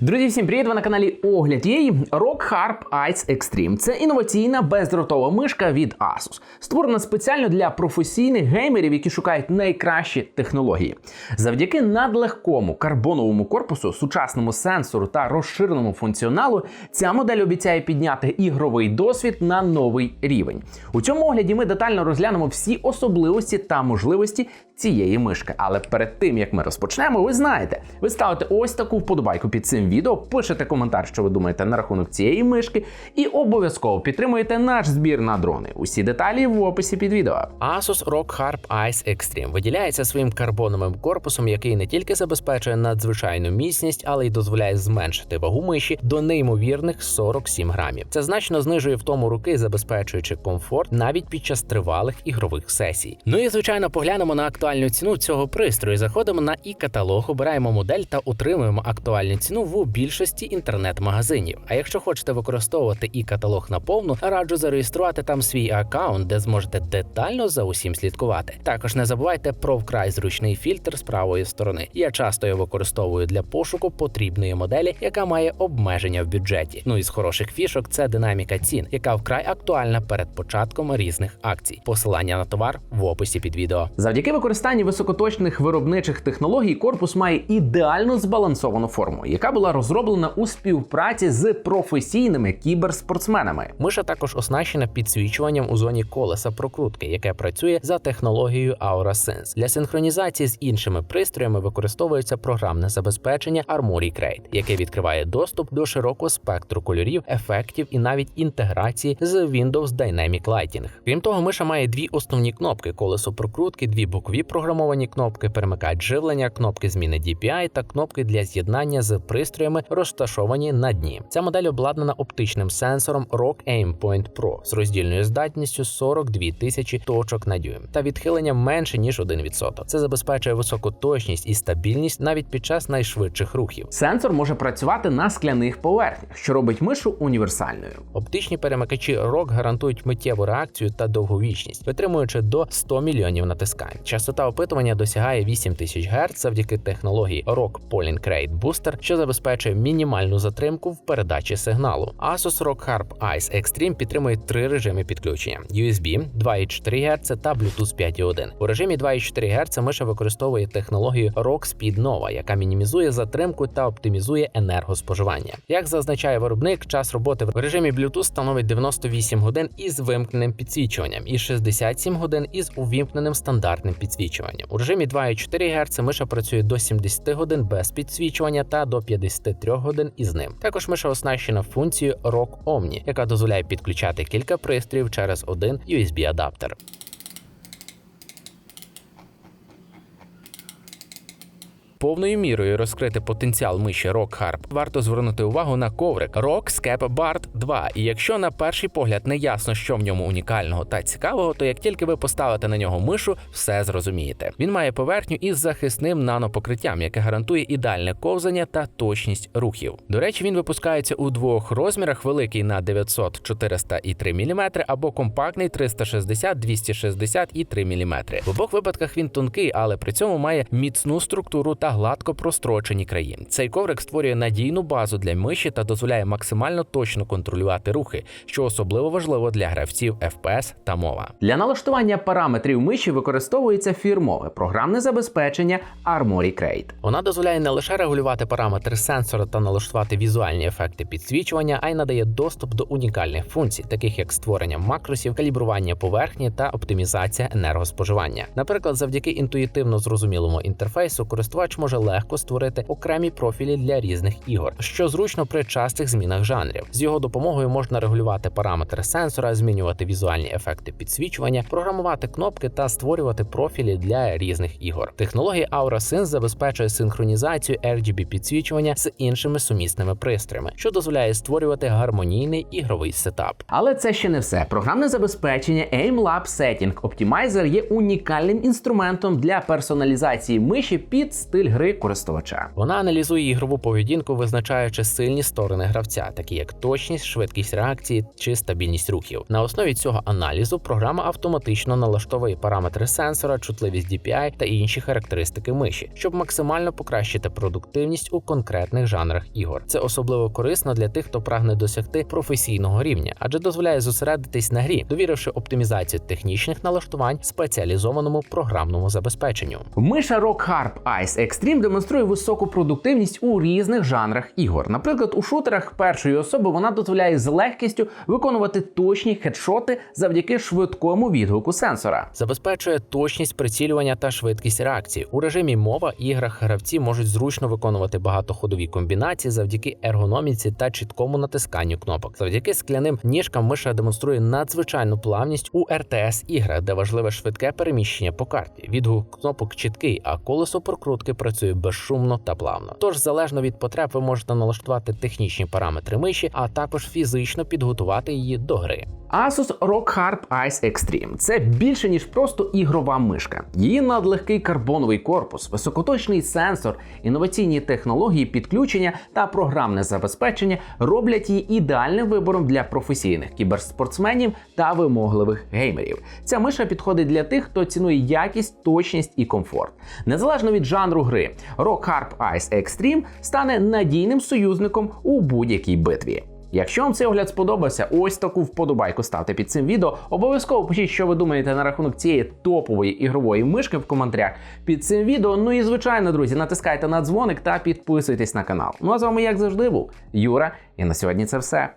Друзі, всім привіт! Ви на каналі Огляд Єй. Rock Harp Ice Extreme. Це інноваційна бездротова мишка від Asus, створена спеціально для професійних геймерів, які шукають найкращі технології. Завдяки надлегкому карбоновому корпусу, сучасному сенсору та розширеному функціоналу, ця модель обіцяє підняти ігровий досвід на новий рівень. У цьому огляді ми детально розглянемо всі особливості та можливості цієї мишки. Але перед тим як ми розпочнемо, ви знаєте, ви ставите ось таку вподобайку під цим відео, пишете коментар, що ви думаєте на рахунок цієї мишки, і обов'язково підтримуєте наш збір на дрони. Усі деталі в описі під відео. Asus ROG Harp Ice Extreme виділяється своїм карбоновим корпусом, який не тільки забезпечує надзвичайну міцність, але й дозволяє зменшити вагу миші до неймовірних 47 грамів. Це значно знижує втому руки, забезпечуючи комфорт навіть під час тривалих ігрових сесій. Ну і звичайно, поглянемо на актуальну ціну цього пристрою. Заходимо на і каталог, обираємо модель та отримуємо актуальну ціну в більшості інтернет-магазинів. А якщо хочете використовувати і каталог наповну, раджу зареєструвати там свій аккаунт, де зможете детально за усім слідкувати. Також не забувайте про вкрай зручний фільтр з правої сторони. Я часто його використовую для пошуку потрібної моделі, яка має обмеження в бюджеті. Ну і з хороших фішок це динаміка цін, яка вкрай актуальна перед початком різних акцій. Посилання на товар в описі під відео. Завдяки використанню високоточних виробничих технологій корпус має ідеально збалансовану форму, яка була розроблена у співпраці з професійними кіберспортсменами. Миша також оснащена підсвічуванням у зоні колеса прокрутки, яке працює за технологією AuraSense. Для синхронізації з іншими пристроями використовується програмне забезпечення Armoury Crate, яке відкриває доступ до широкого спектру кольорів, ефектів і навіть інтеграції з Windows Dynamic Lighting. Крім того, миша має дві основні кнопки: колесо прокрутки, дві бокові програмовані кнопки, перемикач живлення, кнопки зміни DPI та кнопки для з'єднання з пристроями, розташовані на дні. Ця модель обладнана оптичним сенсором ROG Aimpoint Pro з роздільною здатністю 42 тисячі точок на дюйм та відхиленням менше ніж 1%. Це забезпечує високу точність і стабільність навіть під час найшвидших рухів. Сенсор може працювати на скляних поверхнях, що робить мишу універсальною. Оптичні перемикачі ROG гарантують миттєву реакцію та довговічність, витримуючи до 100 мільйонів натискань. Частота опитування досягає 8000 Гц завдяки технології ROG Polling Rate Booster, що забезпечує мінімальну затримку в передачі сигналу. Asus ROG Harp Ice Extreme підтримує три режими підключення: USB 2,4 Гц та Bluetooth 5.1. У режимі 2,4 Гц миша використовує технологію ROG Speed Nova, яка мінімізує затримку та оптимізує енергоспоживання. Як зазначає виробник, час роботи в режимі Bluetooth становить 98 годин із вимкненим підсвічуванням і 67 годин із увімкненим стандартним підсвічуванням. У режимі 2,4 Гц миша працює до 70 годин без підсвічування та до 53 годин із ним. Також миша оснащена функцією Rock Omni, яка дозволяє підключати кілька пристроїв через один USB-адаптер. Повною мірою розкрити потенціал миші Rock Harp варто звернути увагу на коврик Rock Scap Bard 2. І якщо на перший погляд не ясно, що в ньому унікального та цікавого, то як тільки ви поставите на нього мишу, все зрозумієте. Він має поверхню із захисним нанопокриттям, яке гарантує ідеальне ковзання та точність рухів. До речі, він випускається у двох розмірах: великий на 900 400 і 3 мм, або компактний 360 260 і 3 мм. В обох випадках він тонкий, але при цьому має міцну структуру та гладко прострочені краї. Цей коврик створює надійну базу для миші та дозволяє максимально точно контролювати рухи, що особливо важливо для гравців FPS та мова. Для налаштування параметрів миші використовується фірмове програмне забезпечення Armoury Crate. Вона дозволяє не лише регулювати параметри сенсора та налаштувати візуальні ефекти підсвічування, а й надає доступ до унікальних функцій, таких як створення макросів, калібрування поверхні та оптимізація енергоспоживання. Наприклад, завдяки інтуїтивно зрозумілому інтерфейсу, користувач може легко створити окремі профілі для різних ігор, що зручно при частих змінах жанрів. З його допомогою можна регулювати параметри сенсора, змінювати візуальні ефекти підсвічування, програмувати кнопки та створювати профілі для різних ігор. Технологія AuraSense забезпечує синхронізацію RGB підсвічування з іншими сумісними пристроями, що дозволяє створювати гармонійний ігровий сетап. Але це ще не все. Програмне забезпечення AimLab Setting Optimizer є унікальним інструментом для персоналізації миші під стиль стиль гри користувача. Вона аналізує ігрову поведінку, визначаючи сильні сторони гравця, такі як точність, швидкість реакції чи стабільність рухів. На основі цього аналізу програма автоматично налаштовує параметри сенсора, чутливість DPI та інші характеристики миші, щоб максимально покращити продуктивність у конкретних жанрах ігор. Це особливо корисно для тих, хто прагне досягти професійного рівня, адже дозволяє зосередитись на грі, довіривши оптимізацію технічних налаштувань спеціалізованому програмному забезпеченню. Миша Rock Harp Ice Extreme демонструє високу продуктивність у різних жанрах ігор. Наприклад, у шутерах першої особи вона дозволяє з легкістю виконувати точні хедшоти завдяки швидкому відгуку сенсора. Забезпечує точність прицілювання та швидкість реакції. У режимі мова іграх гравці можуть зручно виконувати багатоходові комбінації завдяки ергономіці та чіткому натисканню кнопок. Завдяки скляним ніжкам миша демонструє надзвичайну плавність у РТС іграх, де важливе швидке переміщення по карті. Відгук кнопок чіткий, а колесо прокрутки працює безшумно та плавно. Тож, залежно від потреб, ви можете налаштувати технічні параметри миші, а також фізично підготувати її до гри. Asus ROG Harp Ice Extreme це більше ніж просто ігрова мишка. Її надлегкий карбоновий корпус, високоточний сенсор, інноваційні технології підключення та програмне забезпечення роблять її ідеальним вибором для професійних кіберспортсменів та вимогливих геймерів. Ця миша підходить для тих, хто цінує якість, точність і комфорт. Незалежно від жанру гри, ROG Harp Ice Extreme стане надійним союзником у будь-якій битві. Якщо вам цей огляд сподобався, ось таку вподобайку ставте під цим відео. Обов'язково пишіть, що ви думаєте на рахунок цієї топової ігрової мишки в коментарях під цим відео. Ну і звичайно, друзі, натискайте на дзвоник та підписуйтесь на канал. Ну а з вами, як завжди, був Юра. І на сьогодні це все.